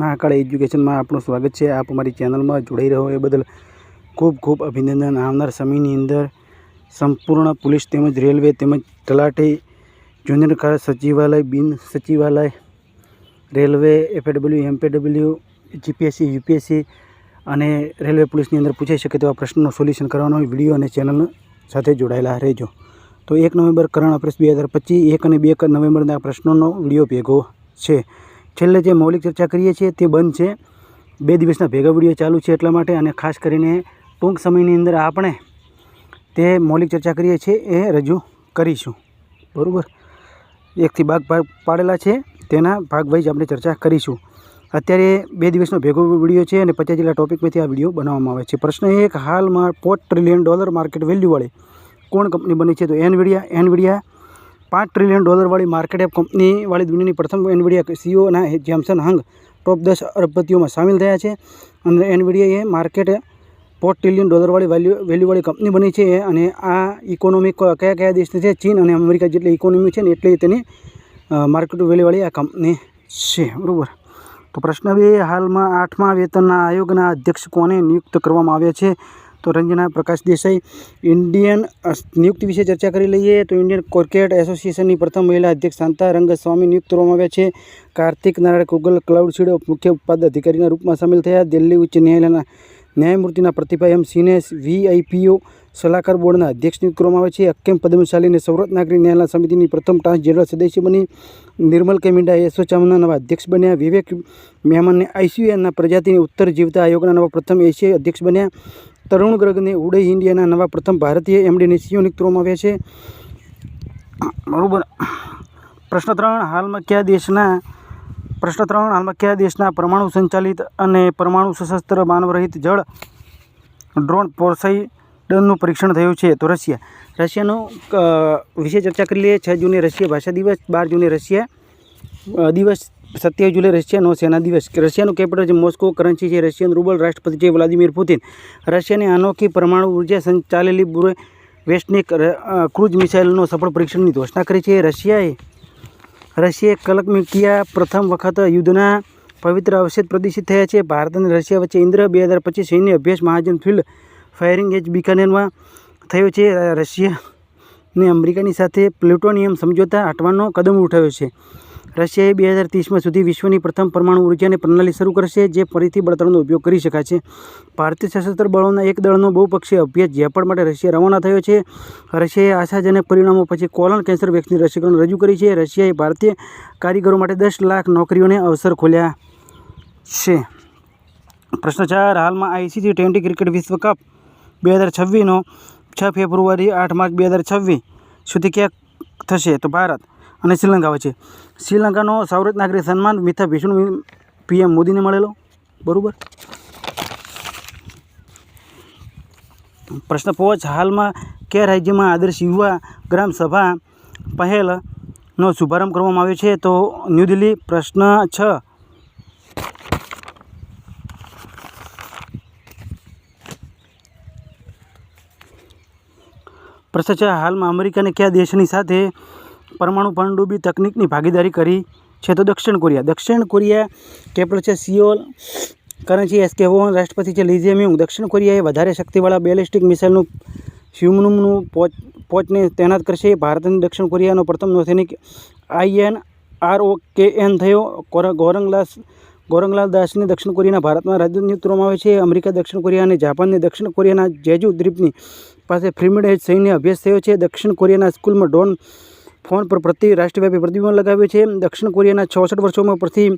મહાકાળ એજ્યુકેશનમાં આપણું સ્વાગત છે. આપ અમારી ચેનલમાં જોડાઈ રહ્યો એ બદલ ખૂબ ખૂબ અભિનંદન. આવનાર સમયની અંદર સંપૂર્ણ પોલીસ તેમજ રેલવે તેમજ તલાટી, જુનિયર કાર સચિવાલય, બિન સચિવાલય, railway FHW MPW GPSC UPSC અને રેલવે પોલીસની અંદર પૂછાઈ શકે તેવા પ્રશ્નનું સોલ્યુશન કરવાનો વીડિયો અને ચેનલ સાથે જોડાયેલા રહેજો. તો એક નવેમ્બર કરણ અફેર્સ બે હજાર પચીસ, એક અને બે નવેમ્બરના પ્રશ્નોનો વીડિયો ભેગો છે. છેલ્લે જે મૌલિક ચર્ચા કરીએ છીએ તે બંધ છે. બે દિવસના ભેગા વીડિયો ચાલુ છે એટલા માટે અને ખાસ કરીને ટૂંક સમયની અંદર આપણે તે મૌલિક ચર્ચા કરીએ છીએ એ રજૂ કરીશું. બરાબર? એકથી ભાગ ભાગ પાડેલા છે. તેના ભાગ વાઇઝ આપણે ચર્ચા કરીશું. અત્યારે બે દિવસનો ભેગો વીડિયો છે અને પચાસ જેટલા ટોપિકમાંથી આ વીડિયો બનાવવામાં આવે છે. પ્રશ્ન એક, હાલમાં પોચ ટ્રિલિયન ડોલર માર્કેટ વેલ્યુવાળી કોણ કંપની બની છે? તો એનવીડિયા એનવિડિયા પાંચ ટ્રિલિયન ડોલરવાળી માર્કેટ એપ કંપનીવાળી દુનિયાની પ્રથમ એનવીડિયા સીઓના જેમસન હંગ ટોપ દસ અરબપતિઓમાં સામેલ થયા છે. અને એનવિડિયા એ માર્કેટ પોચ ટ્રિલિયન ડોલરવાળી વેલ્યુ વેલ્યુવાળી કંપની બની છે અને આ ઇકોનોમી કયા કયા દેશની છે? ચીન અને અમેરિકા જેટલી ઇકોનોમી છે ને એટલી તેની માર્કેટ વેલ્યુવાળી આ કંપની છે. બરાબર? તો પ્રશ્ન બે, હાલમાં આઠમા વેતનના આયોગના અધ્યક્ષ કોને નિયુક્ત કરવામાં આવ્યા છે? તો રંજના પ્રકાશ દેસાઈ ઇન્ડિયન નિયુક્તિ વિશે ચર્ચા કરી લઈએ તો ઇન્ડિયન ક્રિકેટ એસોસિએશનની પ્રથમ મહિલા અધ્યક્ષ શાંતા રંગસ્વામી નિયુક્ત કરવામાં આવ્યા છે. કાર્તિક નારાયણ કુગલ, ક્લાઉડ સીડો મુખ્ય ઉત્પાદ અધિકારીના રૂપમાં સામેલ થયા. દિલ્હી ઉચ્ચ ન્યાયાલયના ન્યાયમૂર્તિના પ્રતિભા એમ. સિંહને વીઆઈપીઓ સલાહકાર બોર્ડના અધ્યક્ષ નિયુક્ત કરવામાં આવે છે. અક્કેમ પદ્મશાલીને સૌરત નાગરિક ન્યાયાલય સમિતિની પ્રથમ ટ્રાન્સ જનરલ સદસ્ય બની નિર્મલ કે મિંડા એસોચામના નવા અધ્યક્ષ બન્યા. વિવેક મેમનને આઈસીયુએના પ્રજાતિની ઉત્તર જીવતા આયોગના નવા પ્રથમ એશિયાઈ અધ્યક્ષ બન્યા. તરુણ ગ્રગને ઉડે ઇન્ડિયાના નવા પ્રથમ ભારતીય એમડીને સીઓ નિયુક્ત કરવામાં આવ્યા છે. બરાબર. પ્રશ્ન ત્રણ, હાલમાં કયા દેશના પ્રશ્ન ત્રણ, હાલમાં કયા દેશના પરમાણુ સંચાલિત અને પરમાણુ સશસ્ત્ર માનવરહિત જળ ડ્રોન પોસાઇડનનું પરીક્ષણ થયું છે તો રશિયા. રશિયાનો વિશે ચર્ચા કરી લઈએ. છ જૂને રશિયા ભાષા દિવસ, બાર જૂને રશિયા દિવસ, સત્યાવીસ જુલાઈ રશિયાનો સેના દિવસ. રશિયાનું કેપિટલ છે મોસ્કો, કરન્સી છે રશિયન રૂબલ રાષ્ટ્રપતિ છે વ્લાદિમીર પુતિન. રશિયાની અનોખી પરમાણુ ઊર્જા સંચાલેલી બુરે વેસ્ટનિક ક્રૂઝ મિસાઇલનો સફળ પરીક્ષણની ઘોષણા કરી છે. રશિયાએ રશિયાએ કલકમિકિયા પ્રથમ વખત યુદ્ધના પવિત્ર અવશેષ પ્રદર્શિત થયા છે. ભારત અને રશિયા વચ્ચે ઇન્દ્ર બે હજાર પચીસ સૈન્ય અભ્યાસ મહાજન ફિલ્ડ ફાયરિંગ એજ બિકાનેરમાં થયો છે. રશિયાને અમેરિકાની સાથે પ્લુટોનિયમ સમજોતા હટવાનો કદમ ઉઠાવ્યો છે. રશિયાએ બે હજાર ત્રીસમાં સુધી વિશ્વની પ્રથમ પરમાણુ ઉર્જાની પ્રણાલી શરૂ કરશે, જે ફરીથી બળતણનો ઉપયોગ કરી શકાશે ભારતીય સશસ્ત્ર બળોના એક દળનો બહુપક્ષીય અભ્યાસ ઝેપડ માટે રશિયા રવાના થયો છે. રશિયાએ આશાજનક પરિણામો પછી કોલન કેન્સર વેક્સિન રસીકરણ રજૂ કરી છે. રશિયાએ ભારતીય કારીગરો માટે દસ લાખ નોકરીઓને અવસર ખોલ્યા છે. પ્રશ્ન ચાર, હાલમાં આઈસીસી ટ્વેન્ટી ક્રિકેટ વિશ્વ કપ બે હજાર છવ્વીસનો છ ફેબ્રુઆરી આઠ માર્ચ બે હજાર છવ્વીસ સુધી ક્યાં થશે તો ભારત અને શ્રીલંકા વચ્ચે. શ્રીલંકાનો સૌરત નાગરિક સન્માન મિથા વિષ્ણુ પીએમ મોદીને મળેલો. બરાબર? પ્રશ્ન પાંચ, હાલમાં કયા રાજ્યમાં આદર્શ યુવા ગ્રામ સભા પહેલનો શુભારંભ કરવામાં આવ્યો છે? તો ન્યૂ દિલ્હી, પ્રશ્ન છ પ્રશ્ન છે, હાલમાં અમેરિકાને કયા દેશની સાથે પરમાણુ પનડુબી તકનિકની ભાગીદારી કરી છે તો દક્ષિણ કોરિયા. દક્ષિણ કોરિયા કેપિટલ છે સિયોલ કરન્સી એસકે વોન રાષ્ટ્રપતિ છે લીઝિયમ્યુંગ દક્ષિણ કોરિયાએ વધારે શક્તિવાળા બેલિસ્ટિક મિસાઇલનું હ્યુમનનું પોચ, પોચને તૈનાત કરશે. ભારત અને દક્ષિણ કોરિયાનો પ્રથમ નૌસૈનિક આઈએન આર ઓ કે એન થયો. ગૌરંગલાસ, ગોરંગલાલ દાસને દક્ષિણ કોરિયાના ભારતમાં રાજદૂત નિયુક્ત કરવામાં આવે છે. અમેરિકા, દક્ષિણ કોરિયા અને જાપાનને દક્ષિણ કોરિયાના જેજુ દ્વીપની પાસે ફ્રીમિડ સૈન્ય અભ્યાસ થયો છે. દક્ષિણ કોરિયાના સ્કૂલમાં ડોન ફોન પર પ્રતિ રાષ્ટ્રવ્યાપી પ્રતિબંધ લગાવ્યો છે. દક્ષિણ કોરિયાના ચોસઠ વર્ષોમાં પ્રતિ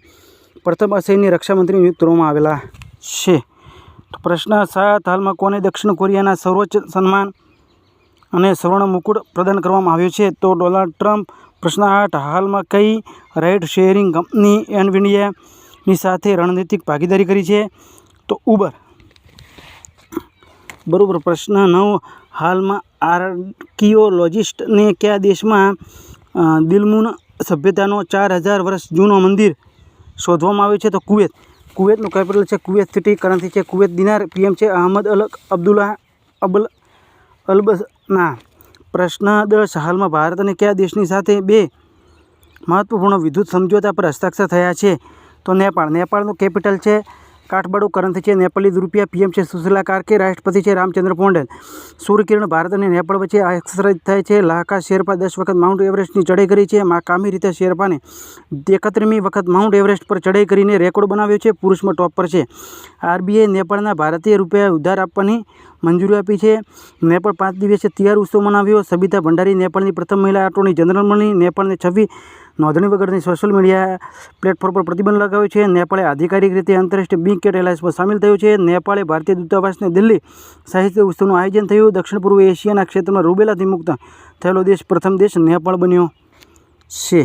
પ્રથમ અસૈન્ય રક્ષામંત્રી નિયુક્ત કરવામાં આવેલા છે. પ્રશ્ન સાત, હાલમાં કોને દક્ષિણ કોરિયાના સર્વોચ્ચ સન્માન અને સુવર્ણ મુકુટ પ્રદાન કરવામાં આવ્યો છે? તો ડોનાલ્ડ ટ્રમ્પ, પ્રશ્ન આઠ, હાલમાં કઈ રાઇડ શેરિંગ કંપની એનવિડિયાની સાથે રણનીતિક ભાગીદારી કરી છે? તો ઉબર. બરાબર, પ્રશ્ન નવ હાલમાં આર્કિયોલોજિસ્ટને કયા દેશમાં દિલમુન સભ્યતાનો ચાર હજાર વર્ષ જૂનો મંદિર શોધવામાં આવ્યું છે તો કુવેત. કુવેતનું કેપિટલ છે કુવેત સિટી કરન્સી છે કુવેત દિનાર. પીએમ છે અહમદ અલ અબ્દુલ્લા અબલ અલબસના પ્રશ્ન દસ હાલમાં ભારત અને કયા દેશની સાથે બે મહત્વપૂર્ણ વિદ્યુત સમજોતા પર હસ્તાક્ષર થયા છે તો નેપાળ. નેપાળનું કેપિટલ છે કાઠમાડું કરન્સી છે નેપાળી રૂપિયા પીએમ છે સુશીલા કારકે રાષ્ટ્રપતિ છે, રામચંદ્ર પોંડેલ. સૂર્યકિરણ ભારત અને નેપાળ વચ્ચે એક્સરસાઇઝ થાય છે. લાહકા શેરપા દસ વખત માઉન્ટ એવરેસ્ટની ચડાઈ કરી છે. કામી રીતે શેરપાને એકત્રીમી વખત માઉન્ટ એવરેસ્ટ પર ચડાઈ કરીને રેકોર્ડ બનાવ્યો છે. પુરુષમાં ટોપ પર છે. આરબીઆઈ નેપાળના ભારતીય રૂપિયા ઉધાર આપવાની મંજૂરી આપી છે. નેપાળ પાંચ દિવસીય તિયાર ઉત્સવ મનાવ્યો. સબિતા ભંડારી નેપાળની પ્રથમ મહિલા એટોર્ની જનરલ બની. નેપાળને છવ્વી નોંધણી વગરની સોશિયલ મીડિયા પ્લેટફોર્મ પર પ્રતિબંધ લગાવ્યો છે. નેપાળે આધિકારિક રીતે આંતરરાષ્ટ્રીય બિગ કેટ એલાયન્સમાં સામેલ થયું છે. નેપાળે ભારતીય દૂતાવાસને દિલ્હી સાહિત્ય ઉત્સવનું આયોજન થયું. દક્ષિણ પૂર્વ એશિયાના ક્ષેત્રમાં રૂબેલાથી મુક્ત થયેલો દેશ, પ્રથમ દેશ નેપાળ બન્યો છે.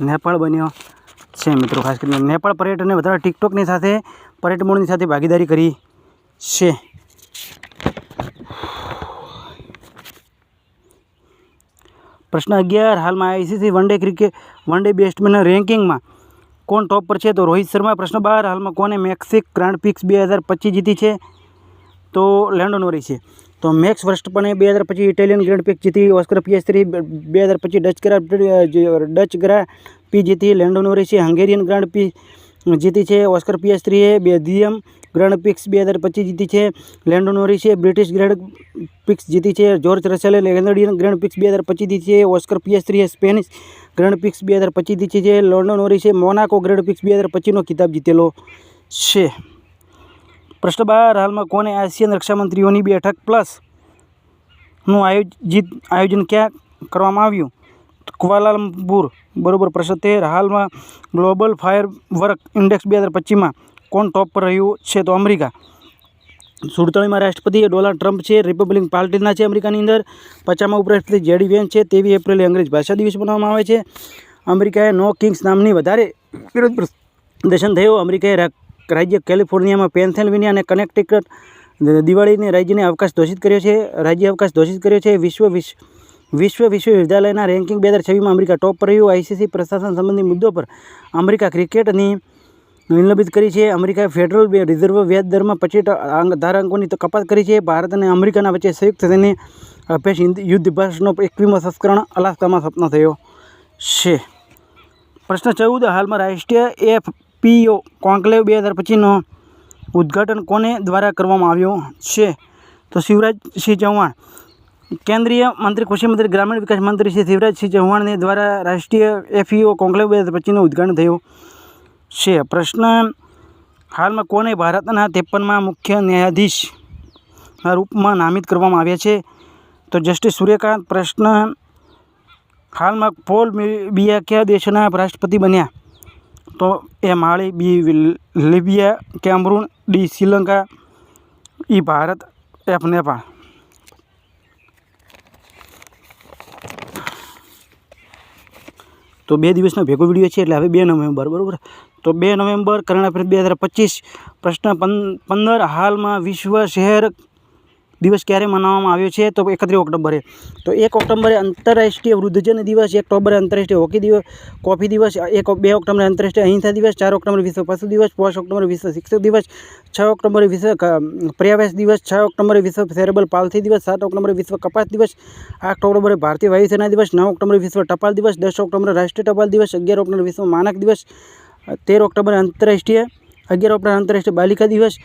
નેપાળ બન્યો છે મિત્રો. ખાસ કરીને નેપાળ પર્યટને વધારે ટિકટોકની સાથે, પર્યટન સાથે ભાગીદારી કરી છે. પ્રશ્ન અગિયાર, હાલમાં ICC one day cricket one day batsman રેન્કિંગમાં કોણ ટોપ પર છે? તો રોહિત શર્મા પ્રશ્ન બાર, હાલમાં કોને મેક્સિક ગ્રાન્ડ પિક્સ બે હજાર પચીસ જીતી છે? તો લેન્ડો નોરી છે તો મેક્સ વર્સ્ટપને બે હજાર પચીસ ઇટાલિયન ગ્રાન્ડ પિક્સ જીતી ઓસ્કર પીએસ થ્રી બે હજાર પચીસ ડચ ગ્રા ડચ ગ્રા પી જીતી લેન્ડો નોરી છે હંગેરિયન ગ્રાન્ડ પી જીતી છે Oscar Piastri Belgium grand prix હજાર પચીસ જીતી છે. લેન્ડો નોરિસે બ્રિટિશ ગ્રાન્ડ પિક્સ જીતી છે. જોર્જ રસેલે કેનેડિયન ગ્રાન્ડ પિક્સ બે હજાર પચીસ જીતી છે. Oscar Piastri Spanish grand prix બે હજાર પચીસ જીતી છે. લેન્ડો નોરિસે મોનાકો ગ્રાન્ડ પિક્સ બે હજાર પચીસનો ખિતાબ જીતેલો છે. પ્રશ્ન બાર, હાલમાં કોને આસિયન રક્ષામંત્રીઓની બેઠક પ્લસનું આયોજિત આયોજન ક્યાં કરવામાં આવ્યું? કુવાલાલંપુર. બરોબર, પ્રશ્ન તેર, હાલમાં ગ્લોબલ ફાયર વર્ક ઇન્ડેક્સ બે હજાર પચીસમાં કોણ ટોપ પર રહ્યું છે તો અમેરિકા. સુડતાળીમાં રાષ્ટ્રપતિ ડોનાલ્ડ ટ્રમ્પ છે રિપબ્લિકન પાર્ટીના છે અમેરિકાની અંદર, પચાસમાં ઉપરાષ્ટ્રપતિ જેડી વેન છે, તેવી એપ્રિલે અંગ્રેજ ભાષા દિવસ મનાવવામાં આવે છે. અમેરિકાએ નો કિંગ્સ નામની વધારે વિરોધ પ્રદર્શન થયું. અમેરિકાએ રાજ્ય કેલિફોર્નિયામાં પેન્સેલ્વેનિયા અને કનેક્ટિકટ દિવાળીને રાજ્યને અવકાશ ઘોષિત કર્યો છે. રાજ્ય અવકાશ ઘોષિત કર્યો છે. વિશ્વ વિશ્વ વિશ્વ વિશ્વવિદ્યાલયના રેન્કિંગ બે હજાર છવ્વીસમાં અમેરિકા ટોપ પર રહ્યું. આઈસીસી પ્રશાસન સંબંધી મુદ્દો પર અમેરિકા ક્રિકેટની નિલંબિત કરી છે. અમેરિકાએ ફેડરલ રિઝર્વ વ્યાજ દરમાં પચીસ ધારાંકોની તો કપાત કરી છે. ભારત અને અમેરિકાના વચ્ચે સંયુક્ત થઈને અભ્યાસ યુદ્ધ અભ્યાસનો એકવીમો સંસ્કરણ અલાસ્કામાં સપનો થયો છે. પ્રશ્ન ચૌદ, હાલમાં રાષ્ટ્રીય એફપીઓ કોન્ક્લેવ બે હજાર પચીસનો ઉદ્ઘાટન કોને દ્વારા કરવામાં આવ્યો છે? તો શિવરાજસિંહ ચૌહાણ. કેન્દ્રીય મંત્રી, કૃષિ મંત્રી, ગ્રામીણ વિકાસ મંત્રી શ્રી શિવરાજસિંહ ચૌહાણને દ્વારા રાષ્ટ્રીય એફઈઓ કોન્ક્લેવ બે હજાર પચીસનું ઉદ્ઘાટન થયું છે. પ્રશ્ન હાલમાં કોને ભારતના ત્રેપનમાં મુખ્ય ન્યાયાધીશના રૂપમાં નામિત કરવામાં આવ્યા છે? તો જસ્ટિસ સૂર્યકાંત, પ્રશ્ન હાલમાં પોલ બિયા કયા દેશના રાષ્ટ્રપતિ બન્યા? તો A Mali B Libya, Cameroon, D Sri Lanka, E Bharat, F Nepal. તો બે દિવસનો ભેગો વીડિયો છે એટલે હવે બે નવેમ્બર, બરાબર? તો બે નવેમ્બર અફેર્સ બે હજાર પચીસ, પ્રશ્ન પંદર, હાલમાં વિશ્વ શહેર દિવસ ક્યારે મનાવવામાં આવ્યો છે? તો એકત્રીસ ઓક્ટોબરે. તો એક ઓક્ટોબરે આંતરરાષ્ટ્રીય વૃદ્ધજન દિવસ, એક ઓક્ટોબરે આંતરરાષ્ટ્રીય હોકી દિવસ, કોફી દિવસ, એક બે ઓક્ટોબરે આંતરરાષ્ટ્રીય અહિંસા દિવસ, ચાર ઓક્ટોબરે વિશ્વ પશુ દિવસ, પાંચ ઓક્ટોબરે વિશ્વ શિક્ષક દિવસ, છ ઓક્ટોબરે વિશ્વ ક- દિવસ, છ ઓક્ટોબરે વિશ્વ સેરેબલ પાલથી દિવસ, સાત ઓક્ટોબરે વિશ્વ કપાસ દિવસ, આઠ ઓક્ટોબરે ભારતીય વાયુસેના દિવસ, નવ ઓક્ટોબરે વિશ્વ ટપાલ દિવસ, દસ ઓક્ટોબરે રાષ્ટ્રીય ટપાલ દિવસ, અગિયાર ઓક્ટોબરે વિશ્વ માનક દિવસ તેર ઓક્ટોબરે આંતરરાષ્ટ્રીય અગિયાર ઓક્ટોબર આંતરરાષ્ટ્રીય બાલિકા દિવસ,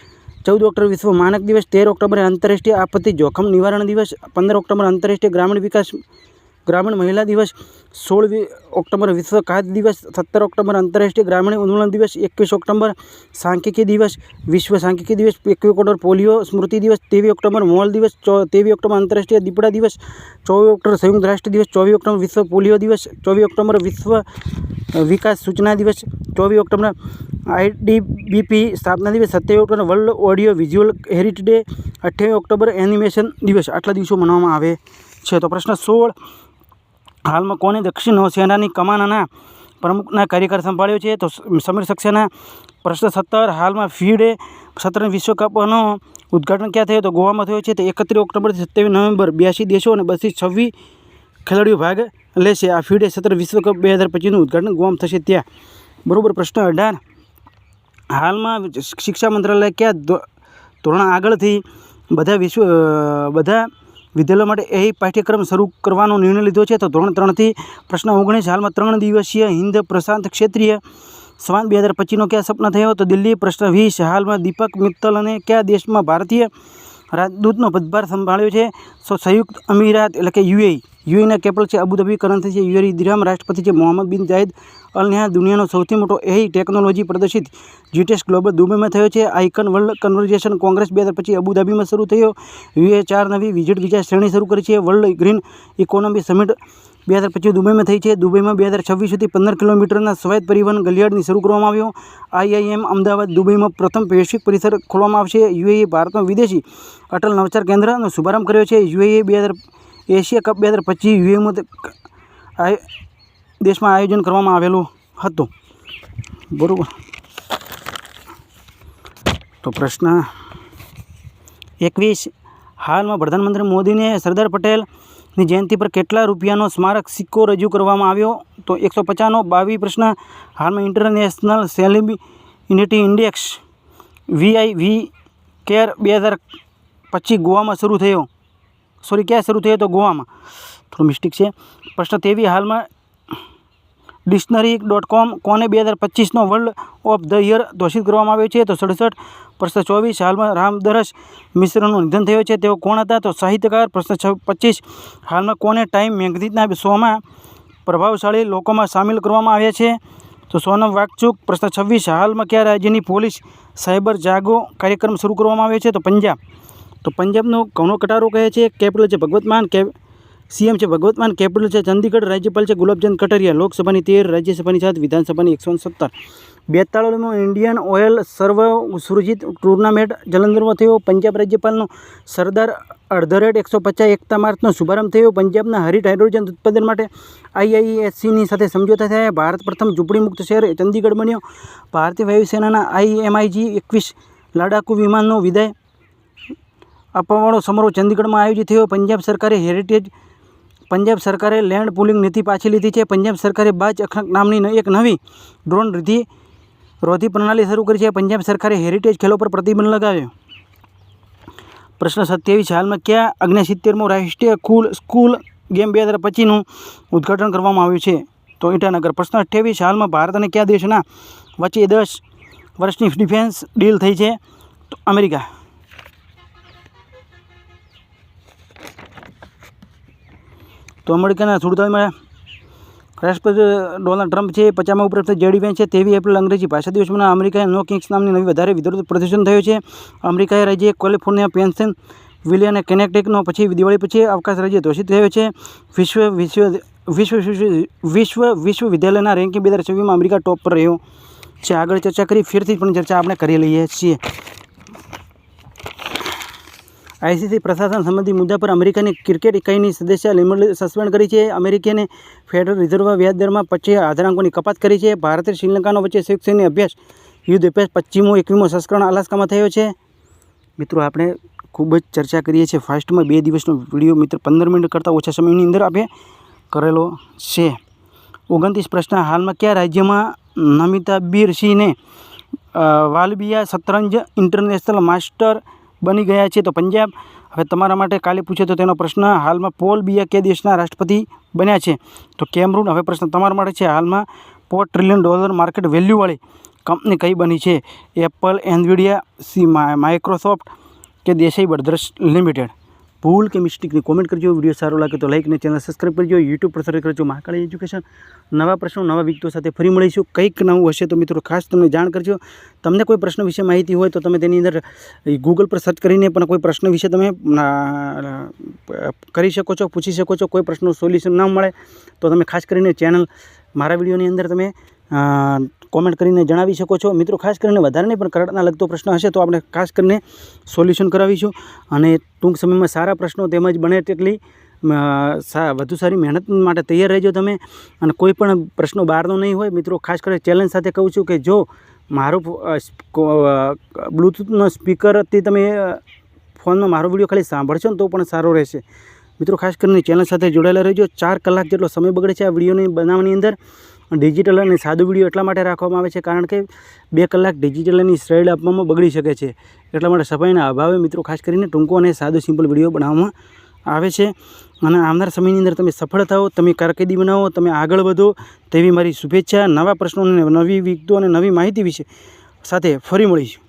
ચૌદ ઓક્ટોબર વિશ્વ માનક દિવસ, તેર ઓક્ટોબરે આંતરરાષ્ટ્રીય આપત્તિ જોખમ નિવારણ દિવસ, પંદર ઓક્ટોબર આંતરરાષ્ટ્રીય ગ્રામીણ વિકાસ ગ્રામીણ મહિલા દિવસ સોળ ઓક્ટોબર, વિશ્વ ખાદ્ય દિવસ સત્તર ઓક્ટોબર, આંતરરાષ્ટ્રીય ગ્રામીણ ઉન્મૂલન દિવસ એકવીસ ઓક્ટોબર, સાંખ્યિકી દિવસ વિશ્વ સાંખ્યિકી દિવસ એકવીસ ઓક્ટોબર, પોલિયો સ્મૃતિ દિવસ ત્રેવીસ ઓક્ટોબર, મોલ દિવસ ત્રેવીસ ઓક્ટોબર, આંતરરાષ્ટ્રીય દીપડા દિવસ ચોવીસ ઓક્ટોબર, સંયુક્ત રાષ્ટ્ર દિવસ ચોવીસ ઓક્ટોબર, વિશ્વ પોલિયો દિવસ ચોવીસ ઓક્ટોબર, વિશ્વ વિકાસ સૂચના દિવસ ચોવીસ ઓક્ટોબર, આઈડીબીપી સ્થાપના દિવસ સત્યાવીસ October, world audio visual heritage day અઠ્યાવીસ ઓક્ટોબર, એનિમેશન દિવસ આટલા દિવસો મનાવવામાં આવે છે. તો પ્રશ્ન સોળ હાલમાં કોને દક્ષિણ નૌસેનાની કમાનના પ્રમુખના કાર્યકાર સંભાળ્યો છે? તો સમીર સક્સેના પ્રશ્ન સત્તર, હાલમાં ફીડે સત્તર વિશ્વકપનો ઉદ્ઘાટન ક્યાં થયું? તો ગોવામાં થયો છે. તો એકત્રીસ ઓક્ટોબરથી સત્યાવીસ નવેમ્બર, બ્યાસી દેશો અને બસો છવ્વીસ ખેલાડીઓ ભાગ લેશે. આ ફીડે સત્તર વિશ્વકપ બે હજાર પચીસનું ઉદ્ઘાટન ગોવામાં થશે ત્યાં. બરાબર પ્રશ્ન અઢાર. હાલમાં શિક્ષા મંત્રાલય ક્યાં ધોરણ આગળથી બધા વિશ્વ બધા વિદ્યાલયો માટે એ પાઠ્યક્રમ શરૂ કરવાનો નિર્ણય લીધો છે. તો ધોરણ ત્રણથી પ્રશ્ન ઓગણીસ, હાલમાં ત્રણ દિવસીય હિન્દ પ્રશાંત ક્ષેત્રીય સંવાદ બે હજાર પચીસનો ક્યાં સપના થયો? તો દિલ્હી પ્રશ્ન વીસ, હાલમાં દીપક મિત્તલ અને કયા દેશમાં ભારતીય રાજદૂતનો પદભાર સંભાળ્યો છે. સો, સંયુક્ત અમીરાત એટલે કે યુએઈ. યુએઈના કેપિટલ છે અબુધાબી કરન્સી છે યુએઈ દિરામ રાષ્ટ્રપતિ છે મોહમ્મદ બિન જાહિદ અલ નહ્યાન દુનિયાનો સૌથી મોટો એ ટેકનોલોજી પ્રદર્શિત. જીટેસ ગ્લોબલ દુબઈમાં થયો છે. આઇકન વર્લ્ડ કન્વર્ઝેશન કોંગ્રેસ બે હજાર પચીસ અબુધાબીમાં શરૂ થયો. યુએ ચાર નવી વિઝિટ વિઝા શ્રેણી શરૂ કરી છે. વર્લ્ડ ગ્રીન ઇકોનોમી સમિટ બે હજાર પચીસ દુબઈમાં થઈ છે. દુબઈમાં બે હજાર છવ્વીસ સુધી પંદર કિલોમીટરના સ્વાયત્ત પરિવહન ગલિયાડની શરૂ કરવામાં આવ્યો. આઈઆઈએમ અમદાવાદ દુબઈમાં પ્રથમ વૈશ્વિક પરિસર ખોલવામાં આવશે. યુએઈ ભારતમાં વિદેશી અટલ નવચાર કેન્દ્રનો શુભારંભ કર્યો છે. યુએઈ બે હજાર એશિયા કપ બે હજાર પચીસ યુએમાં દેશમાં આયોજન કરવામાં આવેલું હતું. બરાબર. તો પ્રશ્ન એકવીસ. હાલમાં પ્રધાનમંત્રી મોદીને સરદાર પટેલની જયંતિ પર કેટલા રૂપિયાનો સ્મારક સિક્કો રજૂ કરવામાં આવ્યો? તો એકસો પચાસનો બાવીસ પ્રશ્ન, હાલમાં ઇન્ટરનેશનલ સેલિબ્રિટી ઇન્ડેક્સ વીઆઈ વી કેર બે હજાર પચીસ ગોવામાં શરૂ થયો. સોરી ક્યાં શરૂ થયો તો ગોવામાં? થોડું મિસ્ટેક છે. પ્રશ્ન તેવી હાલમાં ડિક્શનરી ડોટ કોમ કોને બે હજાર પચીસનો વર્લ્ડ ઓફ ધ યર ઘોષિત કરવામાં આવ્યો છે? તો સડસઠ, પ્રશ્ન ચોવીસ, હાલમાં રામદરસ મિશ્રનું નિધન થયું છે. તેઓ કોણ હતા? તો સાહિત્યકાર, પ્રશ્ન પચીસ, હાલમાં કોને ટાઈમ મેગઝીનના શોમાં પ્રભાવશાળી લોકોમાં સામેલ કરવામાં આવ્યા છે? તો સોનમ વાકચુક પ્રશ્ન છવ્વીસ, હાલમાં કયા રાજ્યની પોલીસ સાયબર જાગો કાર્યક્રમ શરૂ કરવામાં આવ્યો છે? તો પંજાબ. તો પંજાબનો ઘણો કટારો કહે છે. કેપિટલ છે ભગવતમાન કે સીએમ છે ભગવતમાન કેપિટલ છે ચંદીગઢ, રાજ્યપાલ છે ગુલાબચંદ કટરિયા, લોકસભાની તેર, રાજ્યસભાની સાત, વિધાનસભાની એકસો સત્તર બેતાળીસમો ઇન્ડિયન ઓઇલ સર્વ સુરજીત ટુર્નામેન્ટ જલંધરમાં થયો. પંજાબ રાજ્યપાલનો સરદાર અડધરેટ એકસો પચાસ એકતા માર્ચનો શુભારંભ થયો. પંજાબના હરિત હાઇડ્રોજન ઉત્પાદન માટે આઈઆઈએસસીની સાથે સમજૂતા થયા. ભારત પ્રથમ ઝૂંપડી મુક્ત શહેર ચંદીગઢ બન્યો. ભારતીય વાયુસેનાના આઈએમઆઈજી એકવીસ લડાકુ વિમાનનો વિદાય આપવાવાળો સમારોહ ચંદીગઢમાં આયોજિત થયો. પંજાબ સરકારે હેરિટેજ પંજાબ સરકારે લેન્ડ પુલિંગ નીતિ પાછી લીધી છે. પંજાબ સરકારે બાજ અખણક નામની એક નવી ડ્રોન રીધી રોધી પ્રણાલી શરૂ કરી છે. પંજાબ સરકારે હેરિટેજ ખેલો પર પ્રતિબંધ લગાવ્યો. પ્રશ્ન સત્યાવીસ, હાલમાં કયા અગ્નિસિત્તેરમો રાષ્ટ્રીય કુલ સ્કૂલ ગેમ બે હજાર પચીસનું ઉદ્ઘાટન કરવામાં આવ્યું છે? તો ઈટાનગર. પ્રશ્ન અઠ્યાવીસ, હાલમાં ભારત અને કયા દેશના વચ્ચે દસ વર્ષની ડિફેન્સ ડીલ થઈ છે? તો અમેરિકા. તો અમેરિકાના સુડતાલીમાં રાષ્ટ્રપતિ ડોનાલ્ડ ટ્રમ્પ છે પચાસમાં ઉપરાંત જેડી વેન્સ છે, તેવી એપ્રિલ અંગ્રેજી ભાષા દિવસમાં અમેરિકાએ નો કિંગ્સ નામની નવી વધારે વિરોધ પ્રદર્શન થયું છે. અમેરિકાએ રાજ્ય કેલિફોર્નિયા પેન્સન વિલે અને કેનેક્ટેકનો પછી દિવાળી પછી અવકાશ રાજ્ય ઘોષિત થયો છે. વિશ્વ વિશ્વ વિશ્વ વિશ્વ વિશ્વ વિશ્વવિદ્યાલયના રેન્કિંગ બે હજાર છવ્વીસમાં અમેરિકા ટોપ પર રહ્યો છે. આગળ ચર્ચા કરી, ફરીથી પણ ચર્ચા આપણે કરી લઈએ છીએ. આઈસીસી પ્રશાસન સંબંધી મુદ્દા પર અમેરિકાની ક્રિકેટ ઇકાઈની સદસ્ય લિમરલી સસ્પેન્ડ કરી છે. અમેરિકાને ફેડરલ રિઝર્વ વ્યાજદરમાં પચીસ આધારાંકોની કપાત કરી છે. ભારતે શ્રીલંકાનો વચ્ચે શૈક્ષણિક અભ્યાસ, યુદ્ધ અભ્યાસ, પશ્ચિમો એકવીમો સંસ્કરણ અલાસ્કામાં થયો છે. મિત્રો, આપણે ખૂબ જ ચર્ચા કરીએ છીએ ફાસ્ટમાં બે દિવસનો વીડિયો. મિત્ર, પંદર મિનિટ કરતાં ઓછા સમયની અંદર આપણે કરેલો છે. ઓગણત્રીસ પ્રશ્ન. હાલમાં કયા રાજ્યમાં નમિતા બીર સિંહને વાલબિયા શતરંજ ઇન્ટરનેશનલ માસ્ટર બની ગયા છે. તો પંજાબ હવે તમારા માટે કાલે પૂછે તો તેનો પ્રશ્ન હાલમાં પોલ બિયા કે દેશના રાષ્ટ્રપતિ બન્યા છે. તો કેમરૂન હવે પ્રશ્ન તમારા માટે છે. હાલમાં પોર ટ્રિલિયન ડોલર માર્કેટ વેલ્યુવાળી કંપની કઈ બની છે? એપલ, એન્વિડિયા, સી માઇક્રોસોફ્ટ કે દેસાઈ બ્રધર્સ લિમિટેડ? ભૂલ કે મિસ્ટેકની કોમેન્ટ કરજો. વીડિયો સારો લાગે તો લાઈક અને ચેનલ સબસ્ક્રાઈબ કરજો. યુટ્યુબ પર સર્ચ કરજો. મહાકાળી એજ્યુકેશન નવા પ્રશ્નો, નવા વિગતો સાથે ફરી મળીશું. કંઈક નવું હશે તો મિત્રો ખાસ તમને જાણ કરજો. તમને કોઈ પ્રશ્ન વિશે માહિતી હોય તો તમે તેની અંદર ગૂગલ પર સર્ચ કરીને પણ કોઈ પ્રશ્ન વિશે તમે કરી શકો છો, પૂછી શકો છો. કોઈ પ્રશ્નનું સોલ્યુશન ન મળે તો તમે ખાસ કરીને ચેનલ મારા વિડીયોની અંદર તમે કોમેન્ટ કરીને જણાવી શકો છો. મિત્રો, ખાસ કરીને વધારે નહીં, પણ કરંટના લગતો પ્રશ્ન હશે તો આપણે ખાસ કરીને સોલ્યુશન કરાવીશું. અને ટૂંક સમયમાં સારા પ્રશ્નો તેમજ બને તેટલી વધુ સારી મહેનત માટે તૈયાર રહેજો તમે. અને કોઈ પણ પ્રશ્નો બહારનો નહીં હોય, મિત્રો, ખાસ કરીને ચેલેન્જ સાથે કહું છું કે જો મારું બ્લૂટૂથનો સ્પીકરથી તમે ફોનમાં મારો વીડિયો ખાલી સાંભળશો ને તો પણ સારો રહેશે. મિત્રો, ખાસ કરીને ચેનલ સાથે જોડાયેલા રહેજો. ચાર કલાક જેટલો સમય બગડે છે આ વિડીયોની બનાવવાની અંદર. ડિજિટલ અને સાદું વીડિયો એટલા માટે રાખવામાં આવે છે કારણ કે બે કલાક ડિજિટલની અને આપવામાં બગડી શકે છે. એટલા માટે સફાઈના અભાવે મિત્રો ખાસ કરીને ટૂંકો અને સાદો સિમ્પલ વીડિયો બનાવવામાં આવે છે. અને આવનાર સમયની અંદર તમે સફળ થાઓ, તમે કારકિર્દી બનાવો, તમે આગળ વધો તેવી મારી શુભેચ્છા, નવા પ્રશ્નો અને નવી વિગતો અને નવી માહિતી વિશે સાથે ફરી મળીશું.